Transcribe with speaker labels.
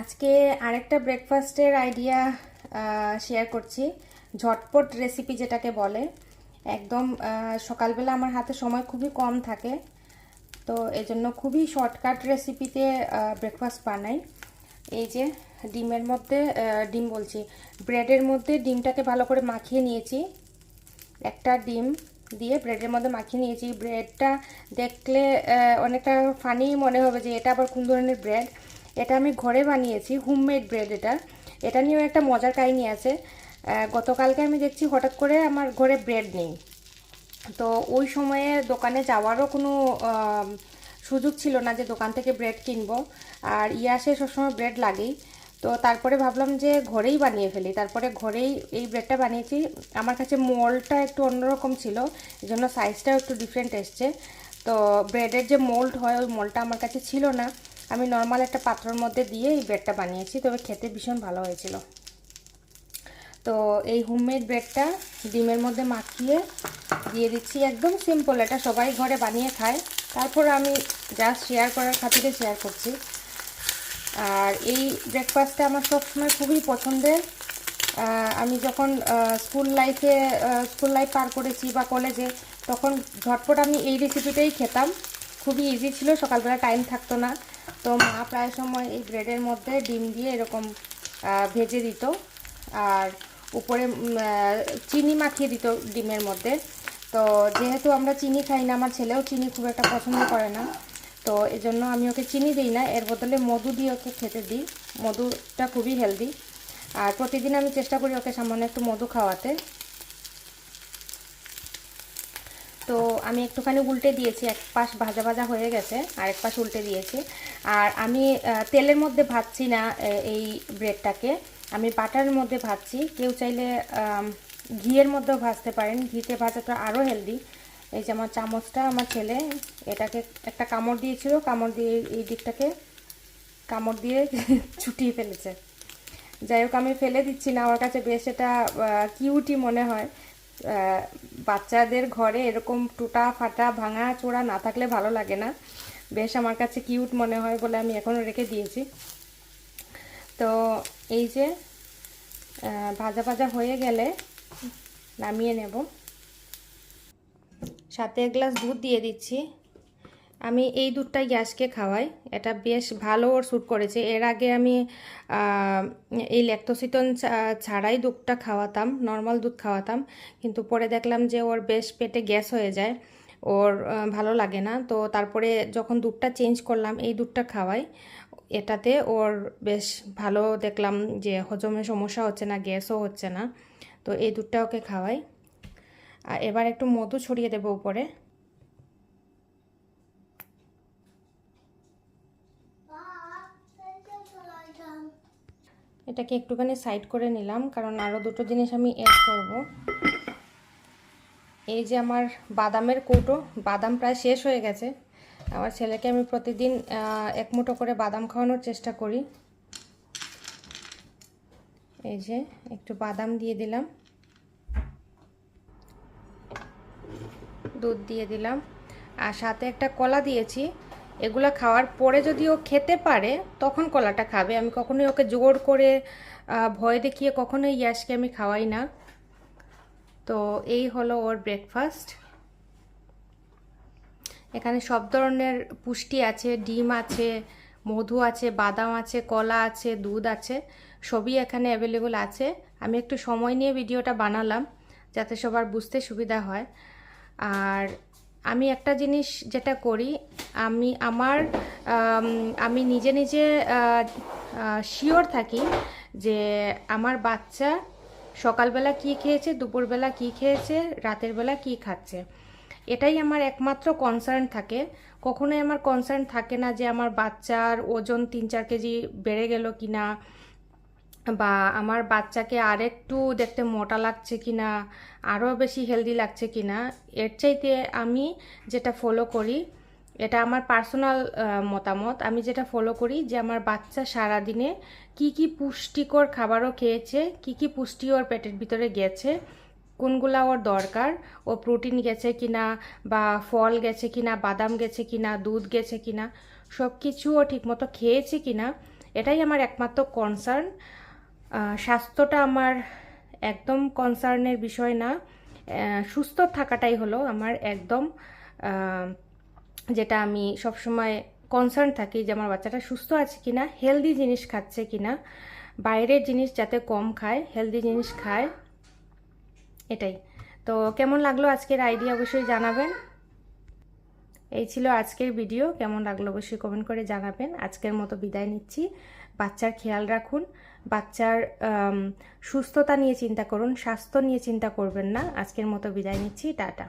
Speaker 1: আজকে আরেকটা ব্রেকফাস্টের আইডিয়া শেয়ার করছি। ঝটপট রেসিপি যেটাকে বলে। একদম সকালবেলা আমার হাতে সময় খুবই কম থাকে, তো এই জন্য খুবই শর্টকাট রেসিপিতে ব্রেকফাস্ট বানাই। এই যে, ডিমের মধ্যে ডিম বলছি। ব্রেডের মধ্যে ডিমটাকে ভালো করে মাখিয়ে নিয়েছি। একটা ডিম দিয়ে ব্রেডের মধ্যে মাখিয়ে নিয়েছি। ব্রেডটা দেখলে অনেকটা ফানি মনে হবে যে এটা আবার কোন ধরনের ব্রেড এটা আমি ঘরে বানিয়েছি হোমমেড ব্রেড এটা। এটা নিয়েও একটা মজার কাহিনী আছে। গতকালকে আমি দেখছি হঠাৎ করে আমার ঘরে ব্রেড নেই। তো ওই সময়ে দোকানে যাওয়ারও কোনো সুযোগ ছিল না যে দোকান থেকে ব্রেড কিনবো। আর ইয়াসে সবসময় ব্রেড লাগেই। তো তারপরে ভাবলাম যে ঘরেই বানিয়ে ফেলি। তারপরে ঘরেই এই ব্রেডটা বানিয়েছি। আমার কাছে মোল্ডটা একটু অন্যরকম ছিল এই জন্য সাইজটাও একটু ডিফারেন্ট এসছে। তো ব্রেডের যে মোল্ড হয়, ওই মোল্ডটা আমার কাছে ছিল না। আমি নর্মাল একটা পাত্রের মধ্যে দিয়ে এই ব্রেডটা বানিয়েছি, তবে খেতে ভীষণ ভালো হয়েছিল। তো এই হোমমেড ব্রেডটা ডিমের মধ্যে মাখিয়ে দিয়ে দিচ্ছি একদম সিম্পল এটা সবাই ঘরে বানিয়ে খায়। তারপর আমি জাস্ট শেয়ার করার খাতিরে শেয়ার করছি। আর এই ব্রেকফাস্টটা আমার সবসময় খুবই পছন্দের। আমি যখন স্কুল লাইফে স্কুল লাইফ পার করেছি বা কলেজে তখন ঝটপট আমি এই রেসিপিটাই খেতাম। খুবই ইজি ছিল, সকালবেলা টাইম থাকতো না। তো মা প্রায় সময় এই ব্রেডের মধ্যে ডিম দিয়ে এরকম ভেজে দিত। আর উপরে চিনি মাখিয়ে দিত ডিমের মধ্যে। তো যেহেতু আমরা চিনি খাই না, আমার ছেলেও চিনি খুব একটা পছন্দ করে না। তো এজন্য আমি ওকে চিনি দিই না, এর বদলে মধু দিয়ে ওকে খেতে দিই। মধুটা খুবই হেলদি। আর প্রতিদিন আমি চেষ্টা করি ওকে সামান্য একটু মধু খাওয়াতে। তো আমি একটুখানি উল্টে দিয়েছি, এক পাশ ভাজা ভাজা হয়ে গেছে আর এক পাশ উল্টে দিয়েছি। আর আমি তেলের মধ্যে ভাজছি না এই ব্রেডটাকে। আমি বাটারের মধ্যে ভাজছি। কেউ চাইলে ঘিয়ের মধ্যেও ভাজতে পারেন। ঘিতে ভাজাটা আরও হেলদি। এই যে আমার চামচটা, আমার ছেলে, এটাকে একটা কামড় দিয়েছিল, কামড় দিয়ে এই দিকটাকে কামড় দিয়ে ছুটিয়ে ফেলেছে। যাই হোক, আমি ফেলে দিচ্ছি না, আমার কাছে বেশ এটা কিউটি মনে হয়। বাচ্চাদের ঘরে এরকম টুটা ফাটা ভাঙা চোড়া না থাকলে ভালো লাগে না। বেশ আমার কাছে কিউট মনে হয় বলে আমি এখনও রেখে দিয়েছি। তো এই যে ভাজা ভাজা হয়ে গেলে নামিয়ে নেব। সাথে এক গ্লাস দুধ দিয়ে দিচ্ছি। আমি এই দুধটাই গ্যাসকে খাওয়াই। এটা বেশ ভালো ওর শ্যুট করেছে। এর আগে আমি এই ল্যাক্টোসিটন ছাড়াই দুধটা খাওয়াতাম নর্মাল দুধ খাওয়াতাম। কিন্তু পরে দেখলাম যে ওর বেশ পেটে গ্যাস হয়ে যায়। ওর ভালো লাগে না। তো তারপরে যখন দুধটা চেঞ্জ করলাম, এই দুধটা খাওয়াই। এটাতে ওর বেশ ভালো দেখলাম যে হজমে সমস্যা হচ্ছে না, গ্যাসও হচ্ছে না। তো এই দুধটা ওকে খাওয়াই। আর এবার একটু মধু ছড়িয়ে দেবো উপরে। এটাকে একটুখানি সাইড করে নিলাম, কারণ আরও দুটো জিনিস আমি অ্যাড করব। এই যে আমার বাদামের কৌটো, বাদাম প্রায় শেষ হয়ে গেছে। আমার ছেলেকে আমি প্রতিদিন এক মুঠো করে বাদাম খাওয়ানোর চেষ্টা করি। এই যে একটু বাদাম দিয়ে দিলাম। দুধ দিয়ে দিলাম। আর সাথে একটা কলা দিয়েছি। এগুলো খাওয়ার পরে যদি ও খেতে পারে, তখন কলাটা খাবে। আমি কখনোই ওকে জোর করে ভয় দেখিয়ে কখনোই ইয়াসকে আমি খাওয়াই না। তো এই হলো ওর ব্রেকফাস্ট এখানে সব ধরনের পুষ্টি আছে, ডিম আছে, মধু আছে, বাদাম আছে, কলা আছে, দুধ আছে, সবই এখানে অ্যাভেলেবল আছে। আমি একটু সময় নিয়ে ভিডিওটা বানালাম, যাতে সবার বুঝতে সুবিধা হয়। আর আমি একটা জিনিস যেটা করি, আমি আমার, আমি নিজে নিজে শিওর থাকি যে আমার বাচ্চা সকালবেলা কি খেয়েছে, দুপুরবেলা কি খেয়েছে, রাতের বেলা কি খাচ্ছে। এটাই আমার একমাত্র কনসার্ন থাকে। কখনোই আমার কনসার্ন থাকে না যে আমার বাচ্চার ওজন তিন চার কেজি বেড়ে গেল কি না বা আমার বাচ্চাকে আরেকটু দেখতে মোটা লাগছে কি না, আরও বেশি হেলদি লাগছে কি না, এর চাইতে আমি যেটা ফলো করি, এটা আমার পার্সোনাল মতামত, আমি যেটা ফলো করি যে আমার বাচ্চা সারাদিনে কি কি পুষ্টিকর খাবারও খেয়েছে, কি কি পুষ্টি ওর পেটের ভিতরে গেছে, কোনগুলা ওর দরকার, ও প্রোটিন গেছে কিনা বা ফল গেছে কি না, বাদাম গেছে কিনা দুধ গেছে কিনা সব কিছু ও ঠিকমতো খেয়েছে কিনা এটাই আমার একমাত্র কনসার্ন স্বাস্থ্যটা আমার একদম কনসার্নের বিষয় না। সুস্থ থাকাটাই হলো আমার একদম যেটা আমি সবসময় কনসার্ন থাকি যে আমার বাচ্চাটা সুস্থ আছে কি না হেলদি জিনিস খাচ্ছে কি না বাইরের জিনিস যাতে কম খায় হেলদি জিনিস খায়, এটাই। তো কেমন লাগল আজকের আইডিয়া অবশ্যই জানাবেন। এই ছিল আজকের ভিডিও। কেমন লাগল অবশ্যই কমেন্ট করে জানাবেন। আজকের মতো বিদায় নিচ্ছি। বাচ্চার খেয়াল রাখুন। বাচ্চার সুস্থতা নিয়ে চিন্তা করুন। স্বাস্থ্য নিয়ে চিন্তা করবেন না। আজকের মতো বিদায় নিচ্ছি। টাটা।